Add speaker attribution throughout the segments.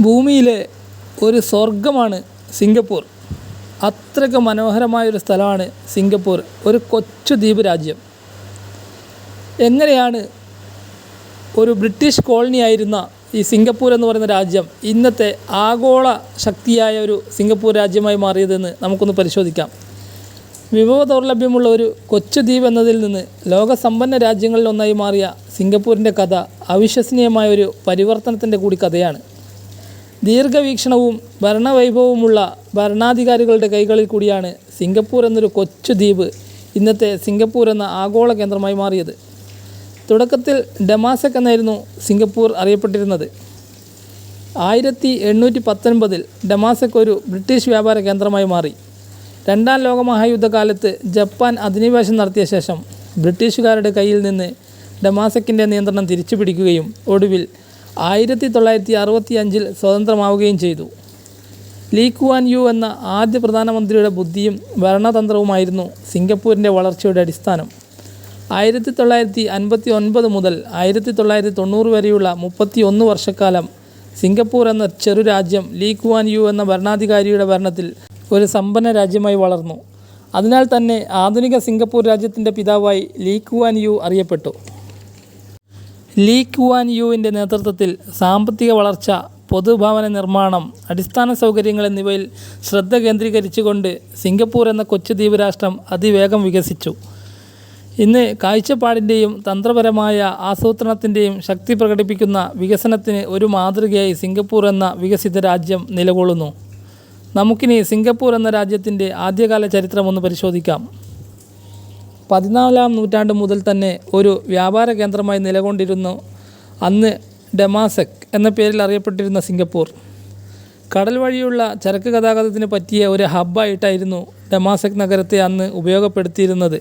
Speaker 1: ഭൂമിയിലെ ഒരു സ്വർഗമാണ് സിംഗപ്പൂർ. അത്രയ്ക്ക് മനോഹരമായൊരു സ്ഥലമാണ് സിംഗപ്പൂർ. ഒരു കൊച്ചു ദ്വീപ് രാജ്യം. എങ്ങനെയാണ് ഒരു ബ്രിട്ടീഷ് കോളനിയായിരുന്ന ഈ സിംഗപ്പൂർ എന്ന് പറയുന്ന രാജ്യം ഇന്നത്തെ ആഗോള ശക്തിയായ ഒരു സിംഗപ്പൂർ രാജ്യമായി മാറിയതെന്ന് നമുക്കൊന്ന് പരിശോധിക്കാം. വിഭവ ദൗർലഭ്യമുള്ള ഒരു കൊച്ചു ദ്വീപ് എന്നതിൽ നിന്ന് ലോകസമ്പന്ന രാജ്യങ്ങളിലൊന്നായി മാറിയ സിംഗപ്പൂരിന്റെ കഥ അവിശ്വസനീയമായ ഒരു പരിവർത്തനത്തിന്റെ കൂടി കഥയാണ്. ദീർഘവീക്ഷണവും ഭരണവൈഭവവുമുള്ള ഭരണാധികാരികളുടെ കൈകളിൽ കൂടിയാണ് സിംഗപ്പൂർ എന്നൊരു കൊച്ചു ദ്വീപ് ഇന്നത്തെ സിംഗപ്പൂർ എന്ന ആഗോള കേന്ദ്രമായി മാറിയത്. തുടക്കത്തിൽ ഡെമാസക് എന്നായിരുന്നു സിംഗപ്പൂർ അറിയപ്പെട്ടിരുന്നത്. ആയിരത്തി എണ്ണൂറ്റി പത്തൊൻപതിൽ ഡെമാസക് ഒരു ബ്രിട്ടീഷ് വ്യാപാര കേന്ദ്രമായി മാറി. രണ്ടാം ലോകമഹായുദ്ധകാലത്ത് ജപ്പാൻ അധിനിവേശം നടത്തിയ ശേഷം ബ്രിട്ടീഷുകാരുടെ കയ്യിൽ നിന്ന് ഡെമാസക്കിന്റെ നിയന്ത്രണം തിരിച്ചു പിടിക്കുകയും ഒടുവിൽ ആയിരത്തി തൊള്ളായിരത്തി അറുപത്തി അഞ്ചിൽ സ്വതന്ത്രമാവുകയും ചെയ്തു. ലീ കുവാൻ യു എന്ന ആദ്യ പ്രധാനമന്ത്രിയുടെ ബുദ്ധിയും ഭരണതന്ത്രവുമായിരുന്നു സിംഗപ്പൂരിന്റെ വളർച്ചയുടെ അടിസ്ഥാനം. ആയിരത്തി തൊള്ളായിരത്തി അൻപത്തി ഒൻപത് മുതൽ ആയിരത്തി തൊള്ളായിരത്തി തൊണ്ണൂറ് വരെയുള്ള മുപ്പത്തി ഒന്ന് വർഷക്കാലം സിംഗപ്പൂർ എന്ന ചെറു രാജ്യം ലീ കുവാൻ യു എന്ന ഭരണാധികാരിയുടെ ഭരണത്തിൽ ഒരു സമ്പന്ന രാജ്യമായി വളർന്നു. അതിനാൽ തന്നെ ആധുനിക സിംഗപ്പൂർ രാജ്യത്തിന്റെ പിതാവായി ലീ കുവാൻ യു അറിയപ്പെട്ടു. ലീ കുവാൻ യുവിന്റെ നേതൃത്വത്തിൽ സാമ്പത്തിക വളർച്ച പൊതുഭവന നിർമ്മാണം അടിസ്ഥാന സൗകര്യങ്ങൾ എന്നിവയിൽ ശ്രദ്ധ കേന്ദ്രീകരിച്ചുകൊണ്ട് സിംഗപ്പൂർ എന്ന കൊച്ചു ദ്വീപ് രാഷ്ട്രം അതിവേഗം വികസിച്ചു. ഇന്ന് കാഴ്ചപ്പാടിന്റെയും തന്ത്രപരമായ ആസൂത്രണത്തിന്റെയും ശക്തി പ്രകടിപ്പിക്കുന്ന വികസനത്തിന് ഒരു മാതൃകയായി സിംഗപ്പൂർ എന്ന വികസിത രാജ്യം നിലകൊള്ളുന്നു. നമുക്കിനി സിംഗപ്പൂർ എന്ന രാജ്യത്തിന്റെ ആദ്യകാല ചരിത്രം ഒന്ന് പരിശോധിക്കാം. പതിനാലാം നൂറ്റാണ്ട് മുതൽ തന്നെ ഒരു വ്യാപാര കേന്ദ്രമായി നിലകൊണ്ടിരുന്നു. അന്ന് ഡെമാസെക് എന്ന പേരിൽ അറിയപ്പെട്ടിരുന്ന സിംഗപ്പൂർ. കടൽ വഴിയുള്ള ചരക്ക് ഗതാഗതത്തിന് പറ്റിയ ഒരു ഹബ്ബായിട്ടായിരുന്നു ഡെമാസെക് നഗരത്തെ അന്ന് ഉപയോഗപ്പെടുത്തിയിരുന്നത്.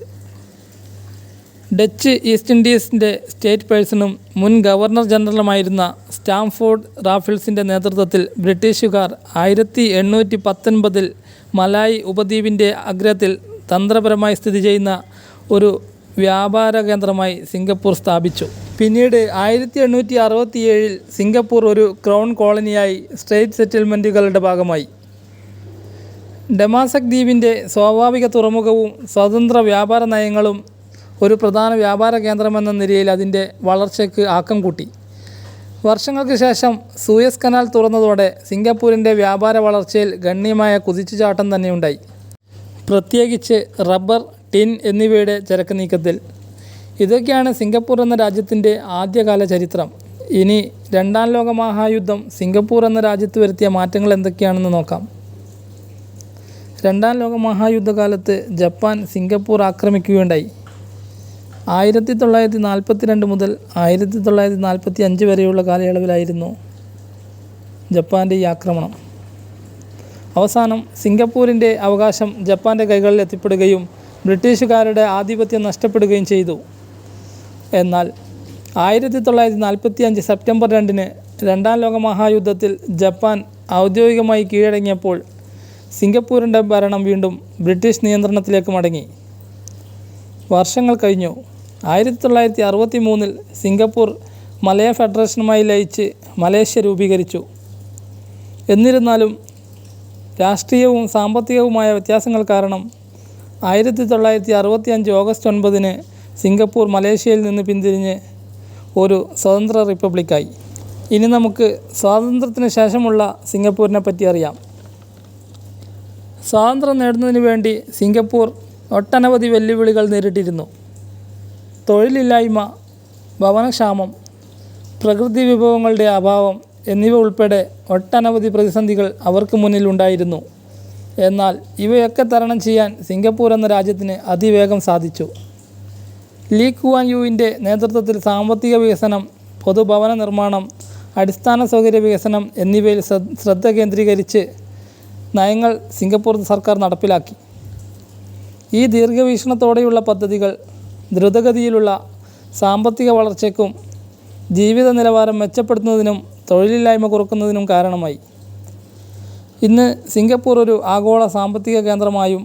Speaker 1: ഡച്ച് ഈസ്റ്റ് ഇൻഡീസിന്റെ സ്റ്റേറ്റ് പേഴ്സണും മുൻ ഗവർണർ ജനറലുമായിരുന്ന സ്റ്റാംഫോർഡ് റാഫിൾസിന്റെ നേതൃത്വത്തിൽ ബ്രിട്ടീഷുകാർ ആയിരത്തി എണ്ണൂറ്റി പത്തൊൻപതിൽ മലായ് ഉപദ്വീപിന്റെ അഗ്രത്തിൽ തന്ത്രപരമായി സ്ഥിതി ചെയ്യുന്ന ഒരു വ്യാപാര കേന്ദ്രമായി സിംഗപ്പൂർ സ്ഥാപിച്ചു. പിന്നീട് ആയിരത്തി എണ്ണൂറ്റി അറുപത്തിയേഴിൽ സിംഗപ്പൂർ ഒരു ക്രൗൺ കോളനിയായി സ്ട്രേറ്റ് സെറ്റിൽമെന്റുകളുടെ ഭാഗമായി. ഡെമാസക് ദ്വീപിന്റെ സ്വാഭാവിക തുറമുഖവും സ്വതന്ത്ര വ്യാപാര നയങ്ങളും ഒരു പ്രധാന വ്യാപാര കേന്ദ്രമെന്ന നിലയിൽ അതിന്റെ വളർച്ചയ്ക്ക് ആക്കം കൂട്ടി. വർഷങ്ങൾക്ക് ശേഷം സൂയസ് കനാൽ തുറന്നതോടെ സിംഗപ്പൂരിന്റെ വ്യാപാര വളർച്ചയിൽ ഗണ്യമായ കുതിച്ചുചാട്ടം തന്നെയുണ്ടായി പ്രത്യേകിച്ച് റബ്ബർ ടിൻ എന്നിവയുടെ ചരക്ക് നീക്കത്തിൽ. ഇതൊക്കെയാണ് സിംഗപ്പൂർ എന്ന രാജ്യത്തിന്റെ ആദ്യകാല ചരിത്രം. ഇനി രണ്ടാം ലോക മഹായുദ്ധം സിംഗപ്പൂർ എന്ന രാജ്യത്ത് വരുത്തിയ മാറ്റങ്ങൾ എന്തൊക്കെയാണെന്ന് നോക്കാം. രണ്ടാം ലോക മഹായുദ്ധകാലത്ത് ജപ്പാൻ സിംഗപ്പൂർ ആക്രമിക്കുകയുണ്ടായി. ആയിരത്തി തൊള്ളായിരത്തി നാൽപ്പത്തി രണ്ട് മുതൽ ആയിരത്തി തൊള്ളായിരത്തി നാൽപ്പത്തി അഞ്ച് വരെയുള്ള കാലയളവിലായിരുന്നു ജപ്പാന്റെ ഈ ആക്രമണം. അവസാനം സിംഗപ്പൂരിന്റെ അവകാശം ജപ്പാന്റെ കൈകളിൽ എത്തിപ്പെടുകയും ബ്രിട്ടീഷുകാരുടെ ആധിപത്യം നഷ്ടപ്പെടുകയും ചെയ്തു. എന്നാൽ ആയിരത്തി തൊള്ളായിരത്തി നാൽപ്പത്തി അഞ്ച് സെപ്റ്റംബർ രണ്ടിന് രണ്ടാം ലോക മഹായുദ്ധത്തിൽ ജപ്പാൻ ഔദ്യോഗികമായി കീഴടങ്ങിയപ്പോൾ സിംഗപ്പൂരിന്റെ ഭരണം വീണ്ടും ബ്രിട്ടീഷ് നിയന്ത്രണത്തിലേക്ക് മടങ്ങി. വർഷങ്ങൾ കഴിഞ്ഞു. ആയിരത്തി തൊള്ളായിരത്തി അറുപത്തി മൂന്നിൽ സിംഗപ്പൂർ മലയ ഫെഡറേഷനുമായി ലയിച്ച് മലേഷ്യ രൂപീകരിച്ചു. എന്നിരുന്നാലും രാഷ്ട്രീയവും സാമ്പത്തികവുമായ വ്യത്യാസങ്ങൾ കാരണം ആയിരത്തി തൊള്ളായിരത്തി അറുപത്തി അഞ്ച് ഓഗസ്റ്റ് ഒൻപതിന് സിംഗപ്പൂർ മലേഷ്യയിൽ നിന്ന് പിന്തിരിഞ്ഞ് ഒരു സ്വതന്ത്ര റിപ്പബ്ലിക്കായി. ഇനി നമുക്ക് സ്വാതന്ത്ര്യത്തിന് ശേഷമുള്ള സിംഗപ്പൂരിനെ പറ്റി അറിയാം. സ്വാതന്ത്ര്യം നേടുന്നതിന് വേണ്ടി സിംഗപ്പൂർ ഒട്ടനവധി വെല്ലുവിളികൾ നേരിട്ടിരുന്നു. തൊഴിലില്ലായ്മ ഭവനക്ഷാമം പ്രകൃതി വിഭവങ്ങളുടെ അഭാവം എന്നിവ ഉൾപ്പെടെ ഒട്ടനവധി പ്രതിസന്ധികൾ അവർക്ക് മുന്നിൽ ഉണ്ടായിരുന്നു. എന്നാൽ ഇവയൊക്കെ തരണം ചെയ്യാൻ സിംഗപ്പൂർ എന്ന രാജ്യത്തിന് അതിവേഗം സാധിച്ചു. ലീ കുവാൻ യുവിന്റെ നേതൃത്വത്തിൽ സാമ്പത്തിക വികസനം പൊതുഭവന നിർമ്മാണം അടിസ്ഥാന സൗകര്യ വികസനം എന്നിവയിൽ ശ്രദ്ധ കേന്ദ്രീകരിച്ച് നയങ്ങൾ സിംഗപ്പൂർ സർക്കാർ നടപ്പിലാക്കി. ഈ ദീർഘവീക്ഷണത്തോടെയുള്ള പദ്ധതികൾ ദ്രുതഗതിയിലുള്ള സാമ്പത്തിക വളർച്ചയ്ക്കും ജീവിത നിലവാരം മെച്ചപ്പെടുത്തുന്നതിനും തൊഴിലില്ലായ്മ കുറക്കുന്നതിനും കാരണമായി. ഇന്ന് സിംഗപ്പൂർ ഒരു ആഗോള സാമ്പത്തിക കേന്ദ്രമായും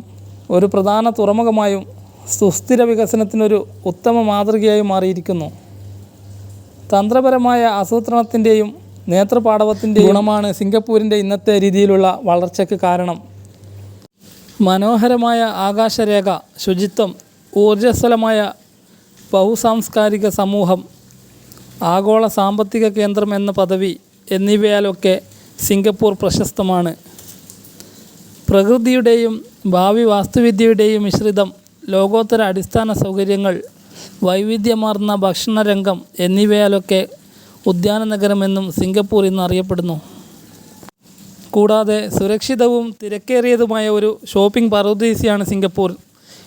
Speaker 1: ഒരു പ്രധാന തുറമുഖമായും സുസ്ഥിര വികസനത്തിനൊരു ഉത്തമ മാതൃകയായും മാറിയിരിക്കുന്നു. തന്ത്രപരമായ ആസൂത്രണത്തിന്റെയും നേത്രപാടവത്തിന്റെ ഗുണമാണ് സിംഗപ്പൂരിന്റെ ഇന്നത്തെ രീതിയിലുള്ള വളർച്ചയ്ക്ക് കാരണം. മനോഹരമായ ആകാശരേഖ ശുചിത്വം ഊർജസ്വലമായ ബഹുസാംസ്കാരിക സമൂഹം ആഗോള സാമ്പത്തിക കേന്ദ്രം എന്ന പദവി എന്നിവയാലൊക്കെ സിംഗപ്പൂർ പ്രശസ്തമാണ്. പ്രകൃതിയുടെയും ഭാവി വാസ്തുവിദ്യയുടെയും മിശ്രിതം ലോകോത്തര അടിസ്ഥാന സൗകര്യങ്ങൾ വൈവിധ്യമാർന്ന ഭക്ഷണരംഗം എന്നിവയാലൊക്കെ ഉദ്യാന നഗരമെന്നും സിംഗപ്പൂർ ഇന്ന് അറിയപ്പെടുന്നു. കൂടാതെ സുരക്ഷിതവും തിരക്കേറിയതുമായ ഒരു ഷോപ്പിംഗ് പറുദീസയാണ് സിംഗപ്പൂർ.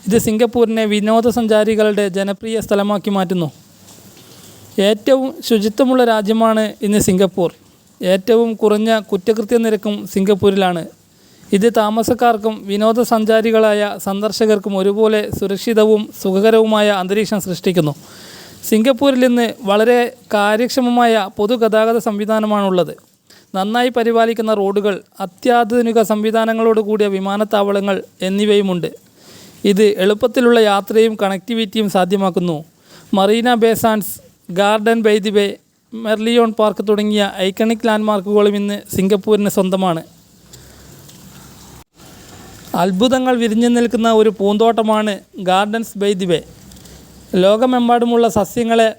Speaker 1: ഇത് സിംഗപ്പൂരിനെ വിനോദസഞ്ചാരികളുടെ ജനപ്രിയ സ്ഥലമാക്കി മാറ്റുന്നു. ഏറ്റവും ശുചിത്വമുള്ള രാജ്യമാണ് ഇന്ന് സിംഗപ്പൂർ. ഏറ്റവും കുറഞ്ഞ കുറ്റകൃത്യ നിരക്കും സിംഗപ്പൂരിലാണ്. ഇത് താമസക്കാർക്കും വിനോദസഞ്ചാരികളായ സന്ദർശകർക്കും ഒരുപോലെ സുരക്ഷിതവും സുഖകരവുമായ അന്തരീക്ഷം സൃഷ്ടിക്കുന്നു. സിംഗപ്പൂരിൽ ഇന്ന് വളരെ കാര്യക്ഷമമായ പൊതുഗതാഗത സംവിധാനമാണുള്ളത്. നന്നായി പരിപാലിക്കുന്ന റോഡുകൾ അത്യാധുനിക സംവിധാനങ്ങളോട് കൂടിയ വിമാനത്താവളങ്ങൾ എന്നിവയുമുണ്ട്. ഇത് എളുപ്പത്തിലുള്ള യാത്രയും കണക്ടിവിറ്റിയും സാധ്യമാക്കുന്നു. Marina Bay Garden by the Bay Merlion Park തുടങ്ങിയ ഐക്കണിക് ലാൻഡ്മാർക്കുകളും ഇന്ന് സിംഗപ്പൂരിന് സ്വന്തമാണ്. അത്ഭുതങ്ങൾ വിരിഞ്ഞു നിൽക്കുന്ന ഒരു പൂന്തോട്ടമാണ് ഗാർഡൻസ് ബൈ ദി വേ. ലോകമെമ്പാടുമുള്ള സസ്യങ്ങളെ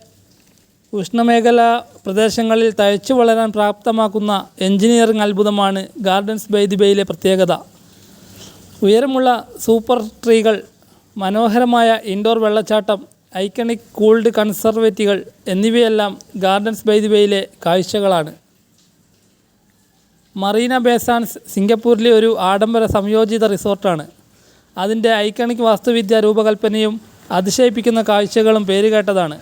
Speaker 1: ഉഷ്ണമേഖലാ പ്രദേശങ്ങളിൽ തഴച്ചു വളരാൻ പ്രാപ്തമാക്കുന്ന എഞ്ചിനീയറിംഗ് അത്ഭുതമാണ് ഗാർഡൻസ് ബൈ ദി ബേയിലെ പ്രത്യേകത. ഉയരമുള്ള സൂപ്പർ ട്രീകൾ മനോഹരമായ ഇൻഡോർ വെള്ളച്ചാട്ടം ഐക്കണിക് കൂൾഡ് കൺസർവേറ്റുകൾ എന്നിവയെല്ലാം ഗാർഡൻസ് ബൈ ദി കാഴ്ചകളാണ്. മറീന ബേസാൻസ് സിംഗപ്പൂരിലെ ഒരു ആഡംബര സംയോജിത റിസോർട്ടാണ്. അതിന്റെ ഐക്കണിക് വാസ്തുവിദ്യ രൂപകൽപ്പനയും അതിശയിപ്പിക്കുന്ന കാഴ്ചകളും പേരുകേട്ടതാണ്.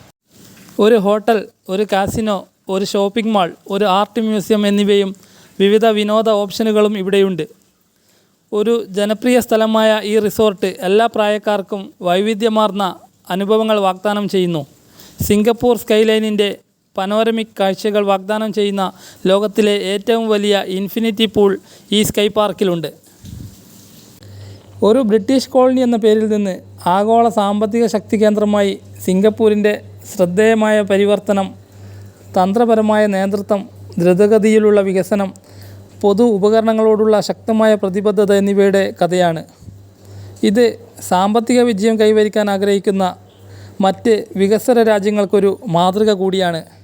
Speaker 1: ഒരു ഹോട്ടൽ ഒരു കാസിനോ ഒരു ഷോപ്പിംഗ് മാൾ ഒരു ആർട്ട് മ്യൂസിയം എന്നിവയും വിവിധ വിനോദ ഓപ്ഷനുകളും ഇവിടെയുണ്ട്. ഒരു ജനപ്രിയ സ്ഥലമായ ഈ റിസോർട്ട് എല്ലാ പ്രായക്കാർക്കും വൈവിധ്യമാർന്ന അനുഭവങ്ങൾ വാഗ്ദാനം ചെയ്യുന്നു. സിംഗപ്പൂർ സ്കൈലൈനിന്റെ പനോരമിക് കാഴ്ചകൾ വാഗ്ദാനം ചെയ്യുന്ന ലോകത്തിലെ ഏറ്റവും വലിയ ഇൻഫിനിറ്റി പൂൾ ഈ സ്കൈ പാർക്കിലുണ്ട്. ഒരു ബ്രിട്ടീഷ് കോളനി എന്ന പേരിൽ നിന്ന് ആഗോള സാമ്പത്തിക ശക്തി കേന്ദ്രമായി സിംഗപ്പൂരിന്റെ ശ്രദ്ധേയമായ പരിവർത്തനം തന്ത്രപരമായ നേതൃത്വം ദ്രുതഗതിയിലുള്ള വികസനം പൊതു ഉപകരണങ്ങളോടുള്ള ശക്തമായ പ്രതിബദ്ധത എന്നിവയുടെ കഥയാണ്. ഇത് സാമ്പത്തിക വിജയം കൈവരിക്കാൻ ആഗ്രഹിക്കുന്ന മറ്റ് വികസ്വര രാജ്യങ്ങൾക്കൊരു മാതൃക കൂടിയാണ്